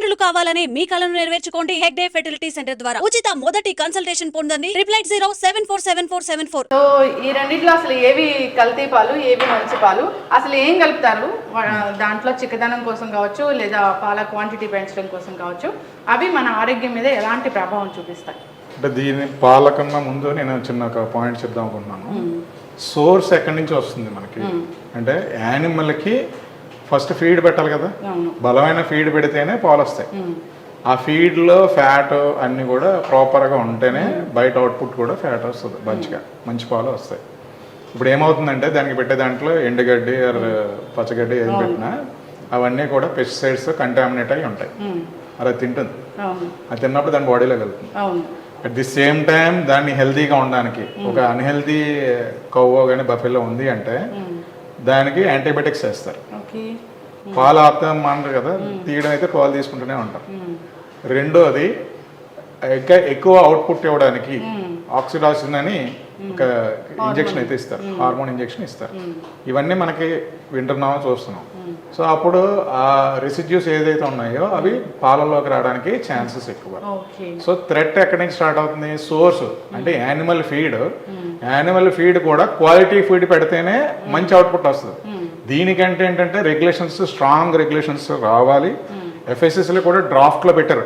తల్లిదండ్రులు కావాలని మీ కలను నెరవేర్చుకోండి హెగ్డే ఫెర్టిలిటీ సెంటర్ ద్వారా. ఉచిత మొదటి కన్సల్టేషన్ పొందండి triple eight zero seven four seven four seven four. So ఈ రెండిట్లో అసలు ఏవి కల్తీ పాలు ఏవి మంచి పాలు? అసలు ఏం కలుపుతారు? దాంట్లో చిక్కదనం కోసం కావచ్చు లేదా పాల క్వాంటిటీ పెంచడం కోసం కావచ్చు అవి మన ఆరోగ్యం మీద ఎలాంటి ప్రభావం చూపిస్తాయి? అంటే దీని పాల కన్నా ముందు నేను చిన్న ఒక పాయింట్ చెప్దాం అనుకుంటున్నాను. సోర్స్ ఎక్కడి నుంచి వస్తుంది మనకి? అంటే యానిమల్కి ఫస్ట్ ఫీడ్ పెట్టాలి కదా? బలమైన ఫీడ్ పెడితేనే పాలు వస్తాయి. ఆ ఫీడ్లో ఫ్యాట్ అన్నీ కూడా ప్రాపర్గా ఉంటేనే బయట అవుట్పుట్ కూడా ఫ్యాట్ వస్తుంది మంచిగా మంచి పాలు వస్తాయి. ఇప్పుడు ఏమవుతుందంటే దానికి పెట్టే దాంట్లో ఎండుగడ్డి పచ్చగడ్డి ఏది పెట్టినా అవన్నీ కూడా పెస్టిసైడ్స్ కంటామినేట్ అయి ఉంటాయి. అలా తింటుంది. అది తిన్నప్పుడు దాని బాడీలో వెళ్తుంది అట్ ది సేమ్ టైం దాన్ని హెల్తీగా ఉండడానికి ఒక అన్హెల్తీ కవ్వో కానీ బఫెలో ఉంది అంటే దానికి యాంటీబయాటిక్స్ వేస్తారు. పాలు ఆపుతాం అంటారు కదా తీయడం అయితే పాలు తీసుకుంటూనే ఉంటాం. రెండోది ఇంకా ఎక్కువ అవుట్పుట్ ఇవ్వడానికి ఆక్సిడాసిన్ అని ఒక ఇంజెక్షన్ అయితే ఇస్తారు. హార్మోన్ ఇంజెక్షన్ ఇస్తారు. ఇవన్నీ మనకి వింటున్నామో చూస్తున్నాం సో అప్పుడు ఆ రెసిడ్యూస్ ఏదైతే ఉన్నాయో అవి పాలలోకి రావడానికి ఛాన్సెస్ ఎక్కువ. సో థ్రెట్ ఎక్కడి నుంచి స్టార్ట్ అవుతుంది? సోర్స్ అంటే యానిమల్ ఫీడ్ యానిమల్ ఫీడ్ కూడా క్వాలిటీ ఫీడ్ పెడితేనే మంచి అవుట్పుట్ వస్తుంది. దీనికంటే ఏంటంటే రెగ్యులేషన్స్ స్ట్రాంగ్ రెగ్యులేషన్స్ రావాలి. ఎఫ్ఎస్ఎస్లో కూడా డ్రాఫ్ట్లో పెట్టారు.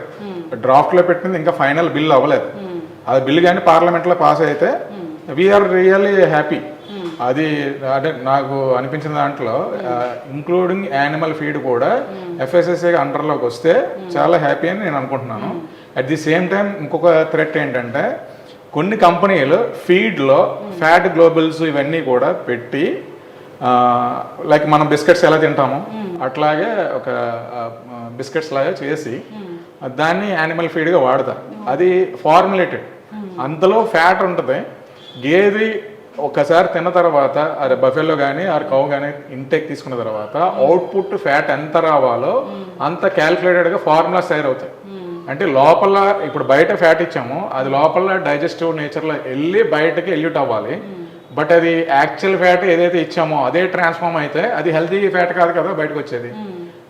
డ్రాఫ్ట్లో పెట్టింది ఇంకా ఫైనల్ బిల్ అవ్వలేదు. అది బిల్ కానీ పార్లమెంట్లో పాస్ అయితే వీఆర్ రియల్లీ హ్యాపీ అది అంటే నాకు అనిపించిన దాంట్లో ఇంక్లూడింగ్ యానిమల్ ఫీడ్ కూడా ఎఫ్ఎస్ఎస్ఏ అండర్లోకి వస్తే చాలా హ్యాపీ అని నేను అనుకుంటున్నాను. అట్ ది సేమ్ టైం ఇంకొక థ్రెట్ ఏంటంటే కొన్ని కంపెనీలు ఫీడ్లో ఫ్యాట్ గ్లోబల్స్ ఇవన్నీ కూడా పెట్టి లైక్ మనం బిస్కెట్స్ ఎలా తింటామో? అట్లాగే ఒక బిస్కెట్స్ లాగా చేసి దాన్ని యానిమల్ ఫీడ్గా వాడతారు అది ఫార్ములేటెడ్ అందులో ఫ్యాట్ ఉంటుంది. గేది ఒకసారి తిన్న తర్వాత అదే బఫెల్లో కానీ ఆ కౌ కానీ ఇంటెక్ తీసుకున్న తర్వాత అవుట్పుట్ ఫ్యాట్ ఎంత రావాలో అంత క్యాల్కులేటెడ్గా ఫార్ములాస్ తయారవుతాయి. అంటే లోపల ఇప్పుడు బయట ఫ్యాట్ ఇచ్చాము అది లోపల డైజెస్టివ్ నేచర్లో వెళ్ళి బయటకి ఎల్యూట్ అవ్వాలి. బట్ అది యాక్చువల్ ఫ్యాట్ ఏదైతే ఇచ్చామో అదే ట్రాన్స్ఫార్మ్ అయితే అది హెల్తీ ఫ్యాట్ కాదు కదా బయటకు వచ్చేది.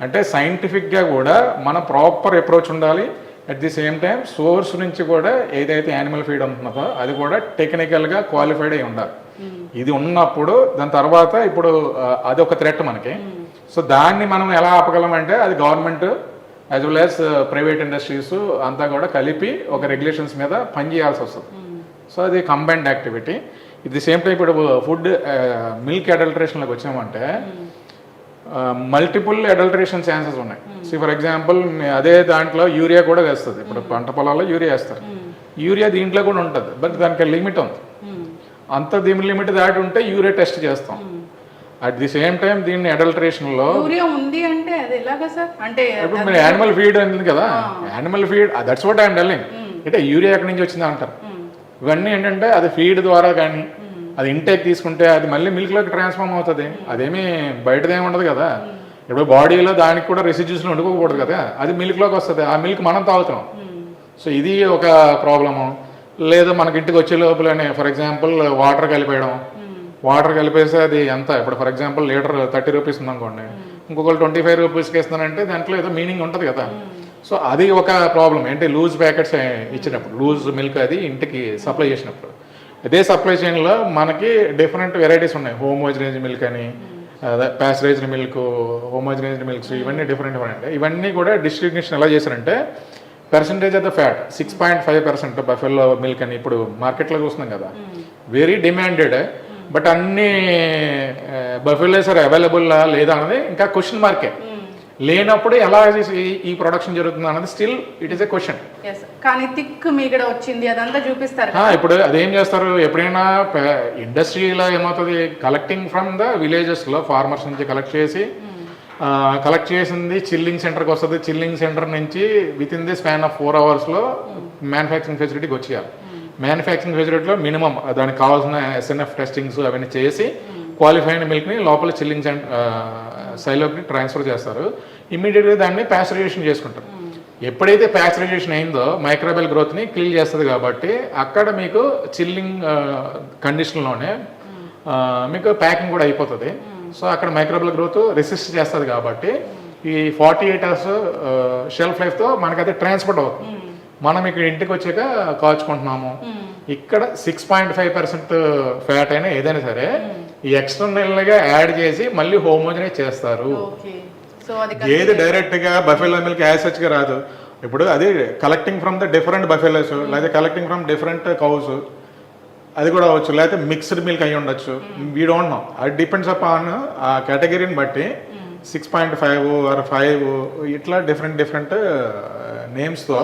అంటే సైంటిఫిక్గా కూడా మన ప్రాపర్ అప్రోచ్ ఉండాలి. At the same time source నుంచి కూడా ఏదైతే యానిమల్ ఫీడ్ ఉంటున్నదో అది కూడా టెక్నికల్గా క్వాలిఫైడ్ అయి ఉండాలి. ఇది ఉన్నప్పుడు దాని తర్వాత ఇప్పుడు అది ఒక థ్రెట్ మనకి. సో దాన్ని మనం ఎలా ఆపగలం అంటే అది government as well as private industries అంతా కూడా కలిపి ఒక రెగ్యులేషన్స్ మీద పనిచేయాల్సి వస్తుంది. సో అది కంబైన్డ్ యాక్టివిటీ ఇది సేమ్ టైం ఇప్పుడు ఫుడ్ మిల్క్ అడల్టరేషన్లోకి వచ్చామంటే మల్టిపుల్ అడల్టరేషన్ ఛాన్సెస్ ఉన్నాయి. సో ఫర్ ఎగ్జాంపుల్ అదే దాంట్లో యూరియా కూడా వేస్తుంది. ఇప్పుడు పంట పొలాల్లో యూరియా వేస్తారు. యూరియా దీంట్లో కూడా ఉంటుంది. బట్ దానికి లిమిట్ ఉంది. అంత దీని లిమిట్ దాటి ఉంటే యూరియా టెస్ట్ చేస్తాం. అట్ ది సేమ్ టైం దీన్ని అడల్టరేషన్లో యూరియా ఉంది అంటే అది ఎలాగా సార్? అంటే ఇప్పుడు మీరు యానిమల్ ఫీడ్ అనేది కదా. Animal feed that's what I'm telling అంటే యూరియా ఎక్కడి నుంచి వచ్చింది అంటారు. ఇవన్నీ ఏంటంటే అది ఫీడ్ ద్వారా కానీ అది ఇంటేక్ తీసుకుంటే అది మళ్ళీ మిల్క్లోకి ట్రాన్స్ఫార్మ్ అవుతుంది. అదేమీ బయటదేమి ఉండదు కదా. ఇప్పుడు బాడీలో దానికి కూడా రెసిడ్యూస్లో వండుకోకూడదు కదా. అది మిల్క్లోకి వస్తుంది. ఆ మిల్క్ మనం తాగుతాం. సో ఇది ఒక ప్రాబ్లము లేదా మనకి ఇంటికి వచ్చే లోపలనే ఫర్ ఎగ్జాంపుల్ వాటర్ కలిపేయడం. వాటర్ కలిపేసి అది ఎంత? ఇప్పుడు for example litre thirty rupees ఉందనుకోండి. ఇంకొకరు ట్వంటీ ఫైవ్ రూపీస్కి ఇస్తున్నారంటే దాంట్లో ఏదో మీనింగ్ ఉంటుంది కదా. సో అది ఒక ప్రాబ్లం ఏంటి? లూజ్ ప్యాకెట్స్ ఇచ్చినప్పుడు లూజ్ మిల్క్ అది ఇంటికి సప్లై చేసినప్పుడు. అదే సప్లై చైన్లో మనకి డిఫరెంట్ వెరైటీస్ ఉన్నాయి. హోమోజనైజ్ మిల్క్ అని ప్యాస్చరైజ్డ్ మిల్క్ హోమోజనైజ్డ్ మిల్క్స్ ఇవన్నీ డిఫరెంట్ డిఫరెంట్ ఇవన్నీ కూడా డిస్ట్రిబ్యూషన్ ఎలా చేశారంటే percentage of the fat six point five percent buffalo milk అని ఇప్పుడు మార్కెట్లో చూస్తున్నాం కదా. వెరీ డిమాండెడ్ బట్ అన్ని బఫెలోస్ ఆర్ అవైలబుల్ లేదా అన్నది ఇంకా క్వశ్చన్ మార్కే లేనప్పుడు ఎలా ఈ- ప్రొడక్షన్ జరుగుతుంది అన్నది still it is a question కానీ థిక్ మీగడ వచ్చింది అదంతా చూపిస్తారు ఇప్పుడు అదేం చేస్తారు? ఎప్పుడైనా ఇండస్ట్రీలో ఏమవుతుంది? కలెక్టింగ్ ఫ్రమ్ ద విలేజెస్లో ఫార్మర్స్ నుంచి కలెక్ట్ చేసి కలెక్ట్ చేసింది చిల్లింగ్ సెంటర్కి వస్తుంది. చిల్లింగ్ సెంటర్ నుంచి with in the span of four అవర్స్లో మ్యానుఫ్యాక్చరింగ్ ఫెసిలిటీకి వచ్చేయాలి. మ్యానుఫ్యాక్చరింగ్ ఫెసిలిటీలో మినిమం దానికి కావాల్సిన ఎస్ఎన్ఎఫ్ టెస్టింగ్స్ అవన్నీ చేసి క్వాలిఫైడ్ మిల్క్ని లోపల చిల్లింగ్ సెంటర్ సైలోకి ట్రాన్స్ఫర్ చేస్తారు. ఇమ్మీడియట్గా దాన్ని ప్యాస్చరైజేషన్ చేసుకుంటారు. ఎప్పుడైతే ప్యాస్చరైజేషన్ అయిందో మైక్రోబెల్ గ్రోత్ని క్లీల్ చేస్తుంది కాబట్టి అక్కడ మీకు చిల్లింగ్ కండిషన్లోనే మీకు ప్యాకింగ్ కూడా అయిపోతుంది. సో అక్కడ మైక్రోబెల్ గ్రోత్ రెసిస్ట్ చేస్తుంది కాబట్టి ఈ ఫార్టీ ఎయిట్ అవర్స్ షెల్ఫ్ లైఫ్తో మనకి అది ట్రాన్స్పోర్ట్ అవుతుంది. మనం ఇక్కడ ఇంటికి వచ్చాక కాల్చుకుంటున్నాము. ఇక్కడ six point five percent fat అయినా ఏదైనా సరే ఈ ఎక్స్టర్నల్గా యాడ్ చేసి మళ్ళీ హోమోజనైజ్ చేస్తారు. ఓకే. సో అది ఏది డైరెక్ట్గా బఫెలో మిల్క్ యాసెచ్గా రాదు. ఇప్పుడు అది collecting from the different buffaloes లేదా కలెక్టింగ్ ఫ్రమ్ డిఫరెంట్ కౌస్ అది కూడా అవ్వచ్చు. లేకపోతే మిక్స్డ్ మిల్క్ అయి ఉండొచ్చు. వీ డోంట్ నో అది డిపెండ్స్ అపాన్ ఆ కేటగిరీని బట్టి six point five or five ఇట్లా డిఫరెంట్ డిఫరెంట్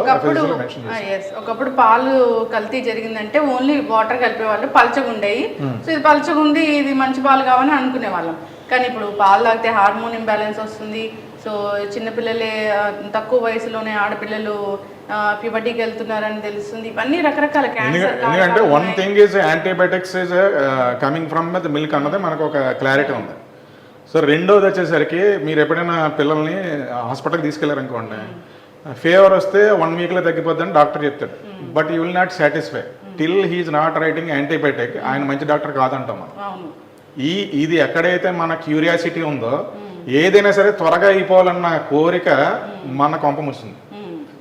ఒకప్పుడు ఒకప్పుడు పాలు కల్తీ జరిగిందంటే ఓన్లీ వాటర్ కలిపేవాళ్ళు పలచగా ఉండేవి సో ఇది పలచగా ఉంది ఇది మంచి పాలు కావాలని అనుకునే వాళ్ళం కానీ ఇప్పుడు పాలు తాగితే హార్మోన్ ఇంబ్యాలెన్స్ వస్తుంది. సో చిన్నపిల్లలే తక్కువ వయసులోనే ఆడపిల్లలు ప్యూబర్టీకి వెళ్తున్నారని తెలుస్తుంది. ఇవన్నీ రకరకాల క్యాన్సర్ ఎందుకంటే one thing is antibiotics is coming from the milk అన్నది మనకు ఒక క్లారిటీ ఉంది. సో రెండోది వచ్చేసరికి మీరు ఎప్పుడైనా పిల్లల్ని హాస్పిటల్కి తీసుకెళ్ళారనుకోండి ఫీవర్ వస్తే వన్ వీక్లో తగ్గిపోద్దని డాక్టర్ చెప్తాడు. But you will not satisfy till he's not writing antibiotic ఆయన మంచి డాక్టర్ కాదంటాం మనం. ఈ ఇది ఎక్కడైతే మన క్యూరియాసిటీ ఉందో ఏదైనా సరే త్వరగా అయిపోవాలన్న కోరిక మన కొంపముస్తుంది.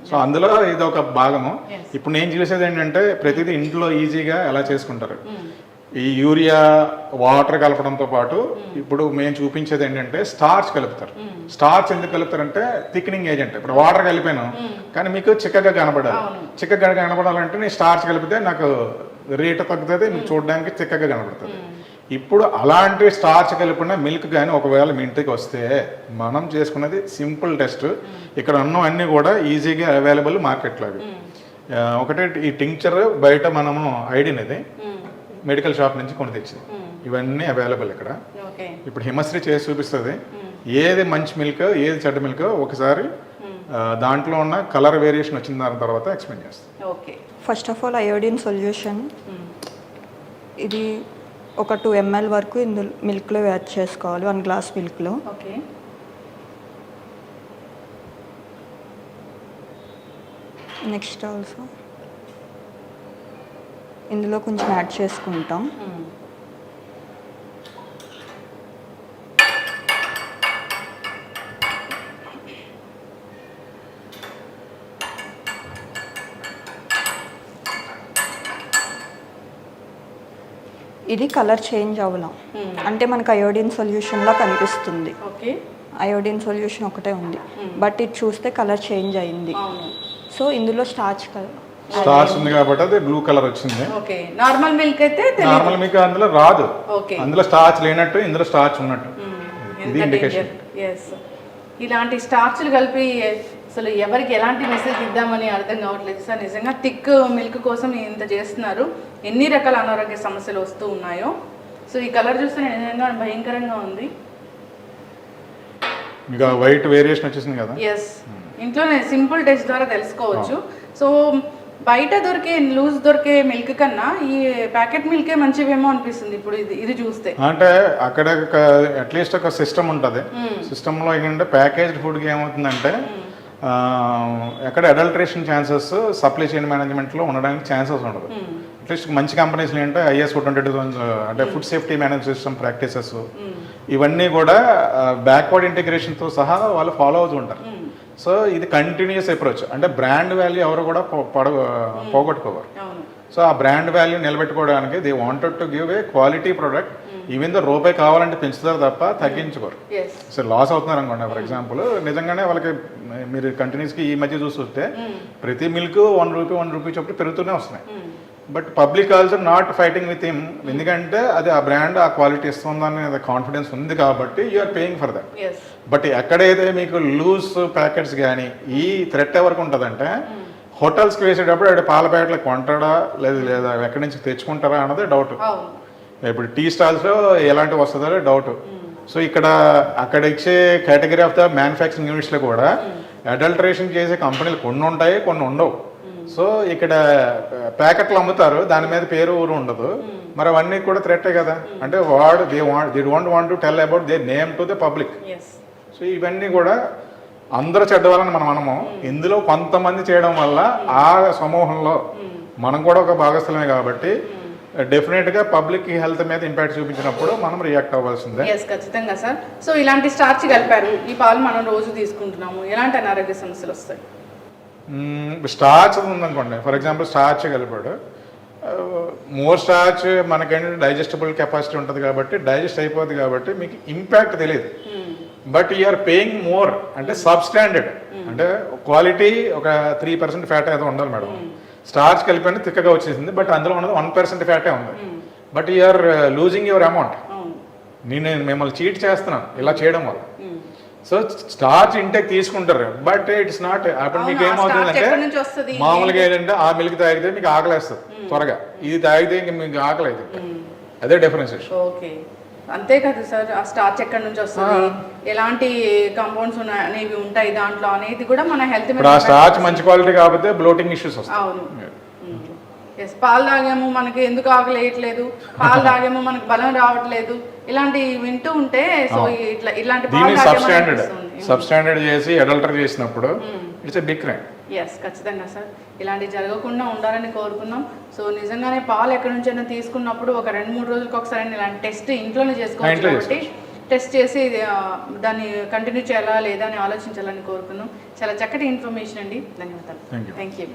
సో అందులో ఇది ఒక భాగము ఇప్పుడు నేను చూసేది ఏంటంటే ప్రతిదీ ఇంట్లో ఈజీగా ఎలా చేసుకుంటారు? ఈ యూరియా వాటర్ కలపడంతో పాటు ఇప్పుడు మేము చూపించేది ఏంటంటే స్టార్చ్ కలుపుతారు. స్టార్చ్ ఎందుకు కలుపుతారంటే థిక్నింగ్ ఏజెంట్. ఇప్పుడు వాటర్ కలిపాను కానీ మీకు చిక్కగా కనబడాలి చిక్కగా కనబడాలంటే నేను స్టార్చ్ కలిపితే నాకు రేటు తగ్గుతుంది మీకు చూడడానికి చిక్కగా కనబడుతుంది. ఇప్పుడు అలాంటి స్టార్చ్ కలిపిన మిల్క్ కానీ ఒకవేళ మీ ఇంటికి వస్తే మనం చేసుకున్నది సింపుల్ టెస్ట్. ఇక్కడ ఉన్న అన్నీ కూడా ఈజీగా అవైలబుల్ మార్కెట్లో ఒకటే ఈ టింక్చర్ బయట మనము ఐడినది మెడికల్ షాప్ నుంచి కొని తెచ్చింది. ఇవన్నీ అవైలబుల్ ఇక్కడ. ఓకే. ఇప్పుడు హిమశ్రీ చేసి చూపిస్తుంది. ఏది మంచి మిల్క్ ఏది చెడ్డ మిల్క్ ఒకసారి ఆ, దాంట్లో ఉన్న కలర్ వేరియేషన్ వచ్చిన దాని తర్వాత ఎక్స్ప్లెయిన్ చేస్తుంది okay. First of all iodine solution ఇది ఒక టూ ఎంఎల్ వరకు ఇందులో మిల్క్లో యాడ్ చేసుకోవాలి వన్ గ్లాస్ మిల్క్లో. ఓకే. నెక్స్ట్ ఆల్సో ఇందులో కొంచెం యాడ్ చేసుకుంటాం. ఇది కలర్ చేంజ్ అవ్వలం. అంటే మనకు అయోడిన్ సొల్యూషన్లా కనిపిస్తుంది. అయోడిన్ సొల్యూషన్ ఒకటే ఉంది. బట్ ఇది చూస్తే కలర్ చేంజ్ అయింది. సో ఇందులో స్టార్చ్ కలర్ స్టార్స్ ఉంది కాబట్టి అది బ్లూ కలర్ వచ్చింది. ఓకే. నార్మల్ మిల్క్ అయితే నార్మల్ మీకు అందులో రాదు. ఓకే. అందులో స్టార్చ్ లేనట్టు ఇందులో స్టార్చ్ ఉన్నట్టు. ఇది ఇండికేషన్. ఇలాంటి స్టార్చ్లు కలిపి అసలు ఎవరికి ఎలాంటి మెసేజ్ ఇద్దామని అర్థం కావట్లేదు సార్. నిజంగా థిక్ మిల్క్ కోసం ఇంత చేస్తున్నారు. ఎన్ని రకాల అనారోగ్య సమస్యలు వస్తూ ఉన్నాయో. సో ఈ కలర్ చూస్తే నిజంగా భయంకరంగా ఉంది. వైట్ వేరియేషన్ వచ్చేసింది కదా. ఎస్ ఇంట్లోనే సింపుల్ టెస్ట్ ద్వారా తెలుసుకోవచ్చు. సో బయట దొరికే లూజ్ దొరికే మిల్క్ కన్నా ఈ ప్యాకెట్ మిల్కే మంచివేమో అనిపిస్తుంది ఇప్పుడు ఇది ఇది చూస్తే. అంటే అక్కడ అట్లీస్ట్ ఒక సిస్టమ్ ఉంటుంది. సిస్టంలో ఏంటంటే ప్యాకేజ్డ్ ఫుడ్కి ఏమవుతుందంటే ఎక్కడ అడల్ట్రేషన్ ఛాన్సెస్ సప్లై చైన్ మేనేజ్మెంట్లో ఉండడానికి ఛాన్సెస్ ఉండదు. అట్లీస్ట్ మంచి కంపెనీస్ ఏంటంటే ఐఎస్ ట్వంటీ టూ అంటే food safety manage system practices ఇవన్నీ కూడా బ్యాక్వర్డ్ ఇంటిగ్రేషన్తో సహా వాళ్ళు ఫాలో అవుతుంటారు సో ఇది కంటిన్యూస్ అప్రోచ్ అంటే బ్రాండ్ వాల్యూ ఎవరు కూడా పడ పోగొట్టుకోవరు అవును. సో ఆ బ్రాండ్ వాల్యూ నిలబెట్టుకోవడానికి they wanted to give a quality product even though రూపాయి కావాలంటే పెంచుతారు తప్ప తగ్గించుకోరు. సో లాస్ అవుతున్నారు అనుకోండి ఫర్ ఎగ్జాంపుల్ నిజంగానే వాళ్ళకి మీరు కంటిన్యూస్కి ఈ మధ్య చూస్తుంటే ప్రతి milk one rupee one rupee చొప్పున పెరుగుతూనే వస్తున్నాయి. But public also not fighting with him. ఎందుకంటే అది ఆ బ్రాండ్ ఆ క్వాలిటీ ఇస్తుందనే కాన్ఫిడెన్స్ ఉంది కాబట్టి you are paying for that. But ఎక్కడైతే మీకు లూజ్ ప్యాకెట్స్ కానీ ఈ థ్రెట్ ఎవరికి ఉంటుందంటే హోటల్స్కి వేసేటప్పుడు ఆవిడ పాల ప్యాకెట్లు కొంటాడా లేదు లేదా ఎక్కడి నుంచి తెచ్చుకుంటారా అన్నది డౌట్. ఇప్పుడు టీ స్టాల్స్లో ఎలాంటివి వస్తుందో డౌట్. సో ఇక్కడ అక్కడ ఇచ్చే కేటగిరీ ఆఫ్ ద మ్యానుఫ్యాక్చరింగ్ యూనిట్స్లో కూడా అడల్టరేషన్ చేసే కంపెనీలు కొన్ని ఉంటాయి కొన్ని ఉండవు. సో ఇక్కడ ప్యాకెట్లు అమ్ముతారు. దాని మీద పేరు ఊరు ఉండదు. మరి అవన్నీ కూడా థ్రెట్టే కదా. అంటే వాడు they want they don't want to tell about they name to the public. So ఇవన్నీ కూడా అందరూ చెడ్డవాళ్ళని మనం మనము ఇందులో కొంతమంది చేయడం వల్ల ఆ సమూహంలో మనం కూడా ఒక భాగస్థలమే కాబట్టి డెఫినెట్గా పబ్లిక్ హెల్త్ మీద ఇంపాక్ట్ చూపించినప్పుడు మనం రియాక్ట్ అవ్వాల్సిందే. ఎస్ ఖచ్చితంగా సార్. సో ఇలాంటి స్టార్చ్ కలిపారు. ఈ పాలు మనం రోజు తీసుకుంటున్నాము. ఎలాంటి అనారోగ్య సమస్యలు వస్తాయి? స్టార్చ్ ఉందనుకోండి. ఫర్ ఎగ్జాంపుల్ స్టార్చ్ కలిపాడు. మోర్ స్టార్చ్ మనకేంటంటే డైజెస్టబుల్ కెపాసిటీ ఉంటుంది కాబట్టి డైజెస్ట్ అయిపోద్ది కాబట్టి మీకు ఇంపాక్ట్ తెలియదు బట్ ఆర్ పేయింగ్ మోర్ అంటే సబ్ స్టాండర్డ్ అంటే క్వాలిటీ ఒక త్రీ పర్సెంట్ ఫ్యాట్ ఏదో ఉండాలి మేడం. స్టార్చ్ కలిపి తిక్కగా వచ్చేసింది బట్ అందులో ఉన్నది వన్ పర్సెంట్ ఫ్యాటే ఉంది. But are losing your amount నేను మిమ్మల్ని చీట్ చేస్తున్నాను. ఇలా చేయడం వల్ల. సో స్టార్చ్ ఇంటెక్ తీసుకుంటారు. బట్ ఇట్స్ నాట్ అప్పుడు మీకు ఏమవుతుందంటే? మామూలుగా ఏంటంటే ఆ మిల్క్ తాగితే మీకు ఆకలేస్తుంది త్వరగా. ఇది తాగితే ఇంక మీకు ఆకలేదు అదే డిఫరెన్షియేషన్ ఓకే. అంతే కదా సార్ ఆ స్టార్చ్ ఎక్కడి నుంచి వస్తుంది? ఎలాంటి కాంపౌండ్స్ అనేవి ఉంటాయి దాంట్లో అనేది కూడా మన హెల్త్ ఆ స్టార్చ్ మంచి క్వాలిటీ కాకపోతే బ్లోటింగ్ ఇష్యూస్ వస్తాయి. అవును. ఎస్ పాలు తాగేమో మనకి ఎందుకు ఆకలేయట్లేదు పాలు తాగేమో మనకి బలం రావట్లేదు. ఇలాంటి వింటూ ఉంటే సో ఇట్లా ఇలాంటి దీన్ని సబ్ తాగేమో స్టాండర్డ్ అనిపిస్తుంది. సబ్ స్టాండర్డ్ చేసి అడల్టర్ చేసినప్పుడు it's a big crime yes ఖచ్చితంగా సార్. ఇలాంటివి జరగకుండా ఉండాలని కోరుకున్నాం. సో నిజంగానే పాలు ఎక్కడి నుంచైనా తీసుకున్నప్పుడు ఒక రెండు మూడు రోజులకు ఒకసారి ఇలాంటి టెస్ట్ ఇంట్లోనే చేసుకోవచ్చు కాబట్టి టెస్ట్ చేసి దాన్ని కంటిన్యూ చేయాలా లేదా అని ఆలోచించాలని కోరుకున్నాం. చాలా చక్కటి ఇన్ఫర్మేషన్ అండి. ధన్యవాదాలు. Thank you. Thank you